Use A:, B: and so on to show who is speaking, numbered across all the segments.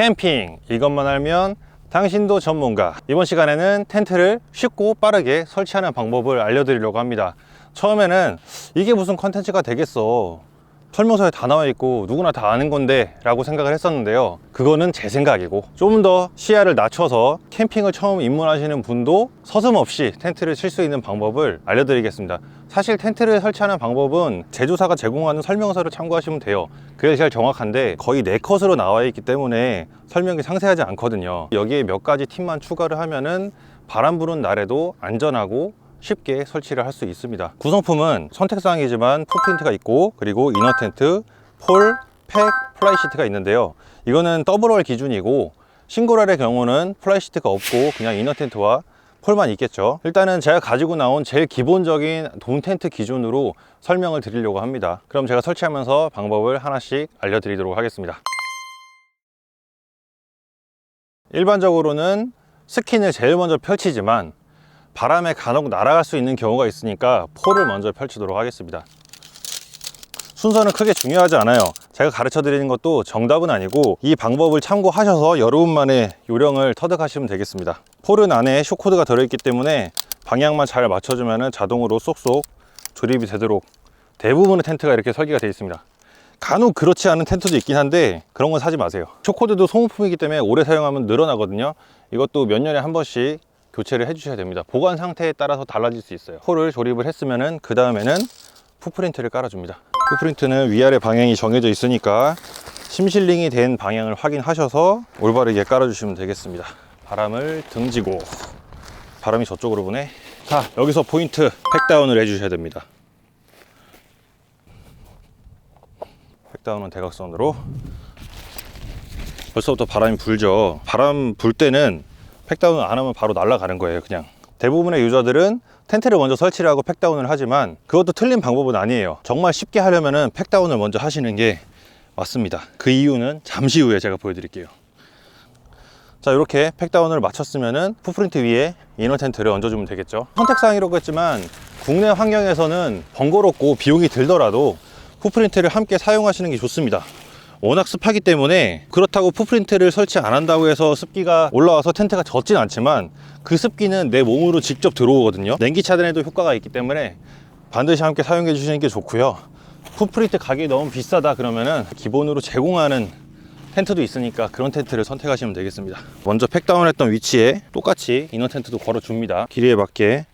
A: 캠핑. 이것만 알면 당신도 전문가. 이번 시간에는 텐트를 쉽고 빠르게 설치하는 방법을 알려드리려고 합니다. 처음에는 이게 무슨 컨텐츠가 되겠어 설명서에 다 나와 있고 누구나 다 아는 건데 라고 생각을 했었는데요. 그거는 제 생각이고 좀 더 시야를 낮춰서 캠핑을 처음 입문하시는 분도 서슴없이 텐트를 칠 수 있는 방법을 알려드리겠습니다. 사실 텐트를 설치하는 방법은 제조사가 제공하는 설명서를 참고하시면 돼요. 그게 제일 정확한데 거의 네 컷으로 나와 있기 때문에 설명이 상세하지 않거든요. 여기에 몇 가지 팁만 추가를 하면은 바람 부는 날에도 안전하고 쉽게 설치를 할 수 있습니다. 구성품은 선택사항이지만 풋프린트가 있고 그리고 이너 텐트, 폴, 팩, 플라이 시트가 있는데요. 이거는 더블월 기준이고 싱글월의 경우는 플라이 시트가 없고 그냥 이너 텐트와 폴만 있겠죠. 일단은 제가 가지고 나온 제일 기본적인 돔 텐트 기준으로 설명을 드리려고 합니다. 그럼 제가 설치하면서 방법을 하나씩 알려드리도록 하겠습니다. 일반적으로는 스킨을 제일 먼저 펼치지만 바람에 간혹 날아갈 수 있는 경우가 있으니까 폴을 먼저 펼치도록 하겠습니다. 순서는 크게 중요하지 않아요. 제가 가르쳐 드리는 것도 정답은 아니고 이 방법을 참고하셔서 여러분만의 요령을 터득하시면 되겠습니다. 폴은 안에 쇼코드가 들어있기 때문에 방향만 잘 맞춰주면 자동으로 쏙쏙 조립이 되도록 대부분의 텐트가 이렇게 설계가 되어 있습니다. 간혹 그렇지 않은 텐트도 있긴 한데 그런 건 사지 마세요. 쇼코드도 소모품이기 때문에 오래 사용하면 늘어나거든요. 이것도 몇 년에 한 번씩 교체를 해주셔야 됩니다. 보관 상태에 따라서 달라질 수 있어요. 폴을 조립을 했으면 그 다음에는 풋프린트를 깔아줍니다. 풋프린트는 위아래 방향이 정해져 있으니까 심실링이 된 방향을 확인하셔서 올바르게 깔아주시면 되겠습니다. 바람을 등지고 바람이 저쪽으로 부네. 자 여기서 포인트 팩다운을 해주셔야 됩니다. 팩다운은 대각선으로. 벌써부터 바람이 불죠. 바람 불 때는 팩다운을 안 하면 바로 날아가는 거예요 그냥. 대부분의 유저들은 텐트를 먼저 설치를 하고 팩다운을 하지만 그것도 틀린 방법은 아니에요. 정말 쉽게 하려면 팩다운을 먼저 하시는 게 맞습니다. 그 이유는 잠시 후에 제가 보여드릴게요. 자 이렇게 팩다운을 마쳤으면은 풋프린트 위에 이너 텐트를 얹어주면 되겠죠. 선택사항이라고 했지만 국내 환경에서는 번거롭고 비용이 들더라도 풋프린트를 함께 사용하시는 게 좋습니다 워낙 습하기 때문에 그렇다고 풋프린트를 설치 안 한다고 해서 습기가 올라와서 텐트가 젖진 않지만 그 습기는 내 몸으로 직접 들어오거든요. 냉기 차단에도 효과가 있기 때문에 반드시 함께 사용해 주시는 게 좋고요. 풋프린트 가격이 너무 비싸다 그러면은 기본으로 제공하는 텐트도 있으니까 그런 텐트를 선택하시면 되겠습니다. 먼저 팩다운 했던 위치에 똑같이 이너 텐트도 걸어 줍니다. 길이에 맞게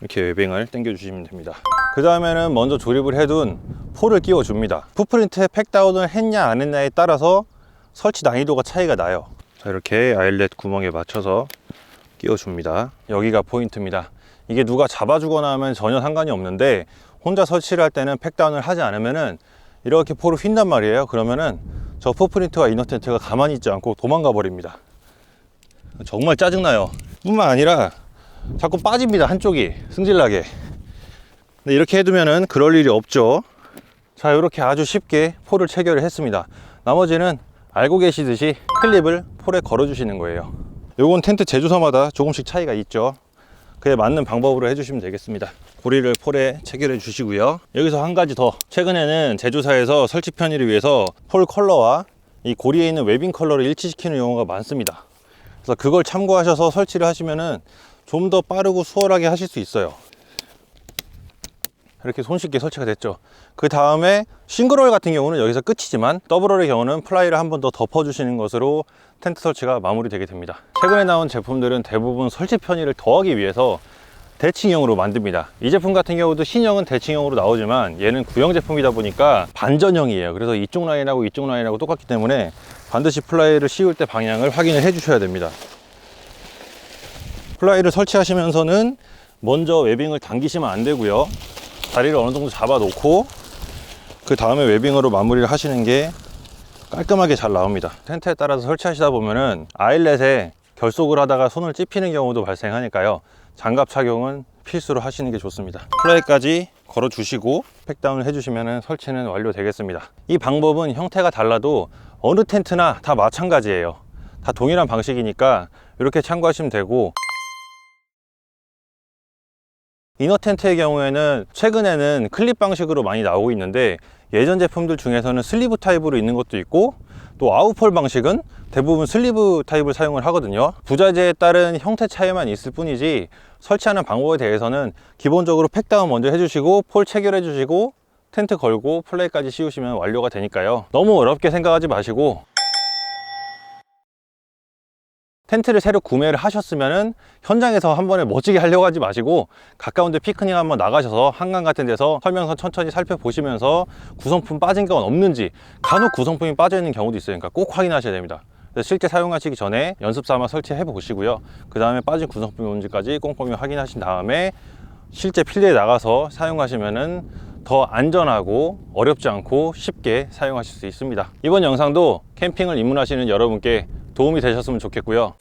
A: 이렇게 외뱅을 당겨 주시면 됩니다. 그 다음에는 먼저 조립을 해둔 폴을 끼워 줍니다. 풋프린트에 팩다운을 했냐 안 했냐에 따라서 설치 난이도가 차이가 나요. 자 이렇게 아일렛 구멍에 맞춰서 끼워 줍니다. 여기가 포인트입니다. 이게 누가 잡아주거나 하면 전혀 상관이 없는데 혼자 설치를 할 때는 팩다운을 하지 않으면은 이렇게 폴을 휜단 말이에요. 그러면은 저 풋프린트와 이너 텐트가 가만히 있지 않고 도망가 버립니다. 정말 짜증나요. 뿐만 아니라 자꾸 빠집니다 한쪽이. 승질나게. 근데 이렇게 해두면은 그럴 일이 없죠 자 이렇게 아주 쉽게 폴을 체결을 했습니다. 나머지는 알고 계시듯이 클립을 폴에 걸어 주시는 거예요. 요건 텐트 제조사마다 조금씩 차이가 있죠. 그에 맞는 방법으로 해주시면 되겠습니다. 고리를 폴에 체결해 주시고요. 여기서 한 가지 더. 최근에는 제조사에서 설치 편의를 위해서 폴 컬러와 이 고리에 있는 웨빙 컬러를 일치시키는 경우가 많습니다. 그래서 그걸 참고하셔서 설치를 하시면은 좀 더 빠르고 수월하게 하실 수 있어요 이렇게 손쉽게 설치가 됐죠. 그 다음에 싱글월 같은 경우는 여기서 끝이지만 더블월의 경우는 플라이를 한 번 더 덮어주시는 것으로 텐트 설치가 마무리되게 됩니다. 최근에 나온 제품들은 대부분 설치 편의를 더하기 위해서 대칭형으로 만듭니다. 이 제품 같은 경우도 신형은 대칭형으로 나오지만 얘는 구형 제품이다 보니까 반전형이에요. 그래서 이쪽 라인하고 이쪽 라인하고 똑같기 때문에 반드시 플라이를 씌울 때 방향을 확인을 해 주셔야 됩니다. 플라이를 설치하시면서는 먼저 웨빙을 당기시면 안 되고요 다리를 어느 정도 잡아 놓고 그 다음에 웨빙으로 마무리를 하시는 게 깔끔하게 잘 나옵니다. 텐트에 따라서 설치하시다 보면은 아일렛에 결속을 하다가 손을 찝히는 경우도 발생하니까요. 장갑 착용은 필수로 하시는 게 좋습니다. 플라이까지 걸어 주시고 팩다운을 해주시면 설치는 완료되겠습니다. 이 방법은 형태가 달라도 어느 텐트나 다 마찬가지예요. 다 동일한 방식이니까 이렇게 참고하시면 되고 이너 텐트의 경우에는 최근에는 클립 방식으로 많이 나오고 있는데 예전 제품들 중에서는 슬리브 타입으로 있는 것도 있고 또 아웃폴 방식은 대부분 슬리브 타입을 사용을 하거든요. 부자재에 따른 형태 차이만 있을 뿐이지 설치하는 방법에 대해서는 기본적으로 팩다운 먼저 해주시고 폴 체결해 주시고 텐트 걸고 플레이까지 씌우시면 완료가 되니까요. 너무 어렵게 생각하지 마시고 텐트를 새로 구매를 하셨으면은 현장에서 한 번에 멋지게 하려고 하지 마시고 가까운 데 피크닉 한번 나가셔서 한강 같은 데서 설명서 천천히 살펴보시면서 구성품 빠진 건 없는지 간혹 구성품이 빠져 있는 경우도 있어요. 그러니까 꼭 확인하셔야 됩니다. 실제 사용하시기 전에 연습 삼아 설치해 보시고요. 그 다음에 빠진 구성품이 뭔지까지 꼼꼼히 확인하신 다음에 실제 필드에 나가서 사용하시면은 더 안전하고 어렵지 않고 쉽게 사용하실 수 있습니다. 이번 영상도 캠핑을 입문하시는 여러분께 도움이 되셨으면 좋겠고요.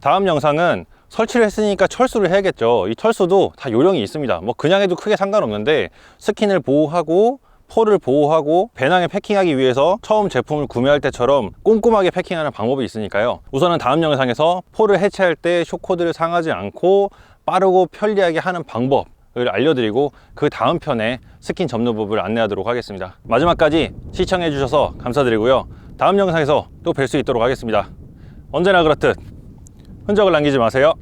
A: 다음 영상은 설치를 했으니까 철수를 해야겠죠. 이 철수도 다 요령이 있습니다. 뭐 그냥 해도 크게 상관없는데 스킨을 보호하고 폴을 보호하고 배낭에 패킹하기 위해서 처음 제품을 구매할 때처럼 꼼꼼하게 패킹하는 방법이 있으니까요. 우선은 다음 영상에서 폴을 해체할 때 쇼코드를 상하지 않고 빠르고 편리하게 하는 방법 을 알려드리고 그 다음 편에 스킨 접는 법을 안내하도록 하겠습니다. 마지막까지 시청해 주셔서 감사드리고요. 다음 영상에서 또 뵐 수 있도록 하겠습니다. 언제나 그렇듯 흔적을 남기지 마세요.